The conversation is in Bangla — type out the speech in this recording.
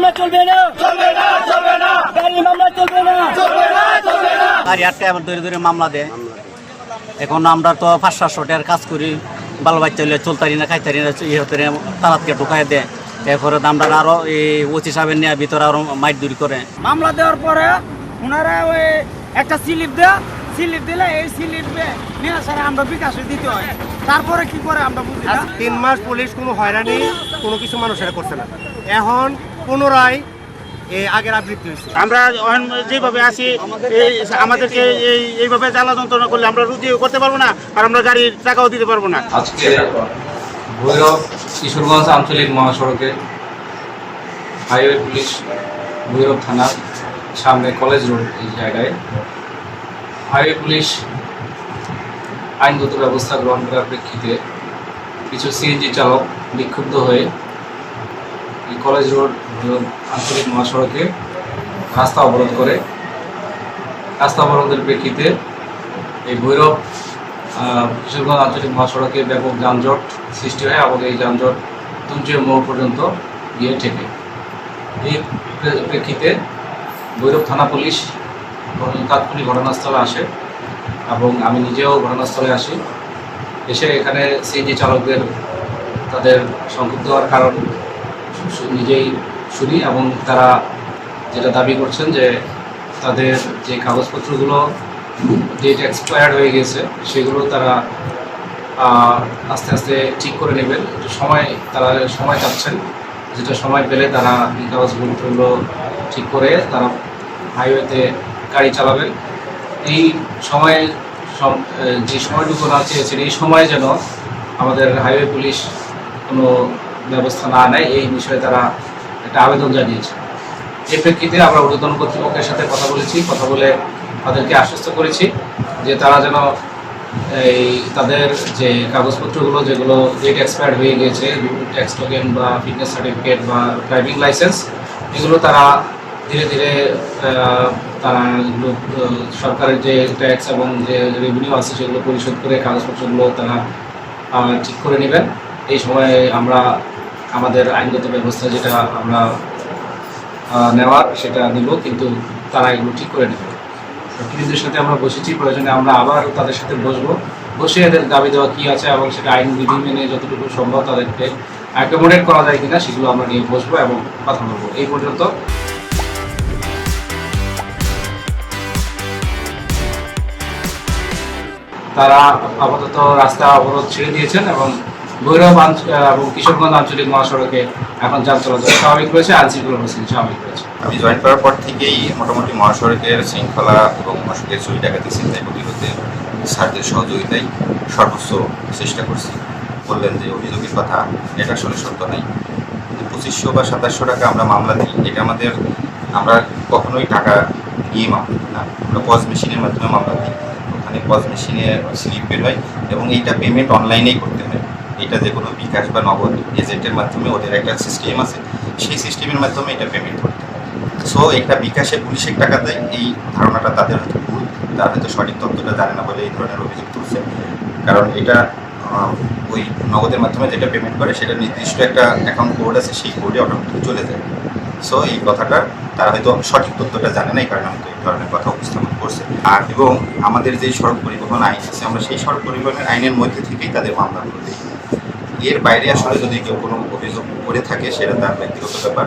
মামলা চলবে না। চলবে না চলবে না। মামলা চলবে না। চলবে না চলবে না। ধরে ধরে মামলা দেয়। এখন আমরা তো পাঁচ সাতশো টাকার কাজ করি বাল বাচ্চা হলে চলতারি না খাইতারি না ইয়ে হতে তালাতকে ঢুকাই দেয়। এরপরে আমরা আরও এই ওসি সাহেবের নিয়ে ভিতরে আরও মাইট দূর করে। মামলা দেওয়ার পরে ওনারা ওই একটা স্লিপ দেয় স্লিপ দিলে এই স্লিপ নিয়ে স্যার আমরা বিকাশে দিতে হয়। তারপরে কি করে আমরা বুঝি তিন মাস পুলিশ কোনো হয়রানি কোনো কিছু মানুষেরা করছে না। এখন পুনরায় এই আগের আবৃত্তি হয়েছে। আমরা যেভাবে আছি আমাদেরকে এই এইভাবে জ্বালা যন্ত্রণা করলে আমরা রুজিও করতে পারব না আর আমরা গাড়ির টাকাও দিতে পারব না। আজকে ভৈরব কিশোরগঞ্জ আঞ্চলিক মহাসড়কে হাইওয়ে পুলিশ ভৈরব থানার সামনে কলেজ রোড এই জায়গায় হাইওয়ে পুলিশ আইনগত ব্যবস্থা গ্রহণ করার প্রেক্ষিতে কিছু সিএনজি চালক বিক্ষুব্ধ হয়ে এই কলেজ রোড আঞ্চলিক মহাসড়কে রাস্তা অবরোধ করে। রাস্তা অবরোধের প্রেক্ষিতে এই ভৈরব কিশোরগঞ্জ আঞ্চলিক মহাসড়কে ব্যাপক যানজট সৃষ্টি হয় এবং এই যানজট তুঞ্চের মোড় পর্যন্ত গিয়ে ঠেকে। এই প্রে- প্রেক্ষিতে ভৈরব থানা পুলিশ তাৎক্ষণিক ঘটনাস্থলে আসে এবং আমি নিজেও ঘটনাস্থলে আসি। এসে এখানে সিএনজি চালকদের, তাদের সংক্ষুব্ধ হওয়ার কারণ নিজেই শুনি এবং তারা যেটা দাবি করছেন যে তাদের যে কাগজপত্রগুলো ডেট এক্সপায়ার্ড হয়ে গেছে, সেগুলো তারা আস্তে আস্তে ঠিক করে নেবেন। একটু সময়, তারা সময় চাচ্ছেন। যেটা সময় পেলে তারা এই কাগজপত্রগুলো ঠিক করে তারা হাইওয়েতে গাড়ি চালাবেন। এই সময়ে সম- যে সময়টুকু না চেয়েছেন, এই সময়ে যেন আমাদের হাইওয়ে পুলিশ কোনো ব্যবস্থা না নেয়, এই বিষয়ে তারা একটা আবেদন জানিয়েছে। এই প্রেক্ষিতে আমরা ঊর্ধ্বতন কর্তৃপক্ষের সাথে কথা বলেছি, কথা বলে তাদেরকে আশ্বস্ত করেছি যে তারা যেন এই তাদের যে কাগজপত্রগুলো যেগুলো ডেট এক্সপায়ার্ড হয়ে গিয়েছে ট্যাক্স টোকেন বা ফিটনেস সার্টিফিকেট বা ড্রাইভিং লাইসেন্স এগুলো তারা ধীরে ধীরে তারা সরকারের যে ট্যাক্স এবং যে রেভিনিউ আছে সেগুলো পরিশোধ করে কাগজপত্রগুলো তারা ঠিক করে নেবেন। এই সময়ে আমরা আমাদের আইনগত ব্যবস্থা যেটা আমরা নেওয়ার সেটা নিব, কিন্তু তারা এগুলো ঠিক করে নেবে। প্রতিনিধিদের সাথে আমরা বসেছি, প্রয়োজনে আমরা আবার তাদের সাথে বসবো। বসে এদের দাবি দেওয়া কী আছে এবং সেটা আইন বিধি মেনে যতটুকু সম্ভব তাদেরকে অ্যাকোমোডেট করা যায় কিনা সেগুলো আমরা নিয়ে বসবো এবং কথা বলব। এই পর্যন্ত। তারা আপাতত রাস্তা অবরোধ ছেড়ে দিয়েছেন এবং ভৈরব এবং কিশোরগঞ্জ আঞ্চলিক মহাসড়কে এখন যান চলাচল স্বাভাবিক রয়েছে আইন শৃঙ্খলা পরিস্থিতি স্বাভাবিক রয়েছে। আমি জয়েন করার পর থেকেই মোটামুটি মহাসড়কের শৃঙ্খলা এবং মহাসড়কের চুরি ডাকাতি চিন্তায় প্রতিরোধে স্যারদের সহযোগিতায় সর্বোচ্চ চেষ্টা করছি। বললেন যে অভিযোগের কথা, এটা আসলে সত্য নাই পঁচিশশো বা সাতাশশো টাকা আমরা মামলা দিই, এটা আমাদের আমরা কখনোই টাকা নিয়ে মামলা দিই না। আমরা পজ মেশিনের মাধ্যমে মামলা দিই। ওখানে পজ মেশিনে স্লিপ বের হয় এবং এইটা পেমেন্ট অনলাইনেই করতে হয়। এটা যে কোনো বিকাশ বা নগদ এজেন্টের মাধ্যমে ওদের একটা সিস্টেম আছে, সেই সিস্টেমের মাধ্যমে এটা পেমেন্ট করতে হয় সো এটা বিকাশে পুলিশের টাকা দেয়, এই ধারণাটা তাদের হয়তো ভুল, তারা হয়তো সঠিক তথ্যটা জানে না বলে এই ধরনের অভিযোগ তুলছে। কারণ এটা ওই নগদের মাধ্যমে যেটা পেমেন্ট করে, সেটা নির্দিষ্ট একটা অ্যাকাউন্ট কোড আছে, সেই কোডে অটোমেটিক চলে যায়। সো এই কথাটা তারা হয়তো সঠিক তথ্যটা জানে না এই কারণে হয়তো এই ধরনের কথা উপস্থাপন করছে। আর এবং আমাদের যে সড়ক পরিবহন আইন আছে, আমরা সেই সড়ক পরিবহনের আইনের মধ্যে থেকেই তাদের মামলাগুলো দিই এর বাইরে আসলে যদি কেউ কোনো অভিযোগ করে থাকে সেটা তার ব্যক্তিগত ব্যাপার।